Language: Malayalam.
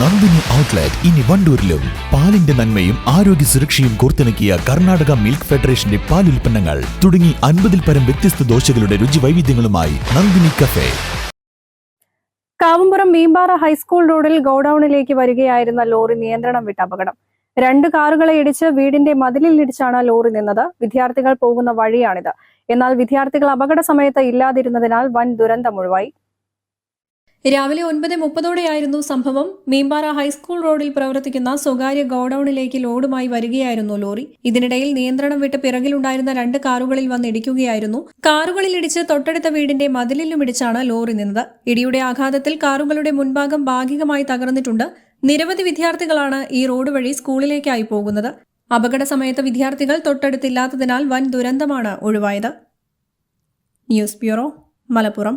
നന്ദിനി ഔട്ട്ലെറ്റ് ഇനി വണ്ടൂരിലും. പാലിന്റെ നന്മയും ആരോഗ്യ സുരക്ഷയും കോർത്തിണക്കിയ കർണാടക മിൽക്ക് ഫെഡറേഷന്റെ പാൽ ഉൽപ്പന്നങ്ങൾ തുടങ്ങി അൻപതിൽ പരം വ്യത്യസ്ത ദോശകളുടെ രുചി വൈവിധ്യങ്ങളുമായി Nandini cafe. Kavumpuram Meempara high school റോഡിൽ ഗോഡൌണിലേക്ക് വരികയായിരുന്ന ലോറി നിയന്ത്രണം വിട്ട അപകടം. രണ്ട് കാറുകളെ ഇടിച്ച് വീടിന്റെ മതിലിൽ ഇടിച്ചാണ് ലോറി നിന്നത്. വിദ്യാർത്ഥികൾ പോകുന്ന വഴിയാണിത്. എന്നാൽ വിദ്യാർത്ഥികൾ അപകട സമയത്ത് ഇല്ലാതിരുന്നതിനാൽ വൻ ദുരന്തമൊഴിവായി രാവിലെ ഒൻപത് മുപ്പതോടെയായിരുന്നു സംഭവം. മീമ്പാറ ഹൈസ്കൂൾ റോഡിൽ പ്രവർത്തിക്കുന്ന സ്വകാര്യ ഗോഡൌണിലേക്ക് ലോഡുമായി വരികയായിരുന്നു ലോറി. ഇതിനിടയിൽ നിയന്ത്രണം വിട്ട് പിറകിലുണ്ടായിരുന്ന രണ്ട് കാറുകളിൽ വന്ന് ഇടിക്കുകയായിരുന്നു. കാറുകളിൽ ഇടിച്ച് തൊട്ടടുത്ത വീടിന്റെ മതിലിലും ഇടിച്ചാണ് ലോറി നിന്നത്. ഇടിയുടെ ആഘാതത്തിൽ കാറുകളുടെ മുൻഭാഗം ഭാഗികമായി തകർന്നിട്ടുണ്ട്. നിരവധി വിദ്യാർത്ഥികളാണ് ഈ റോഡ് വഴി സ്കൂളിലേക്കായി പോകുന്നത്. അപകട സമയത്ത് വിദ്യാർത്ഥികൾ തൊട്ടടുത്തില്ലാത്തതിനാൽ വൻ ദുരന്തമാണ് ഒഴിവായത്. News bureau Malappuram.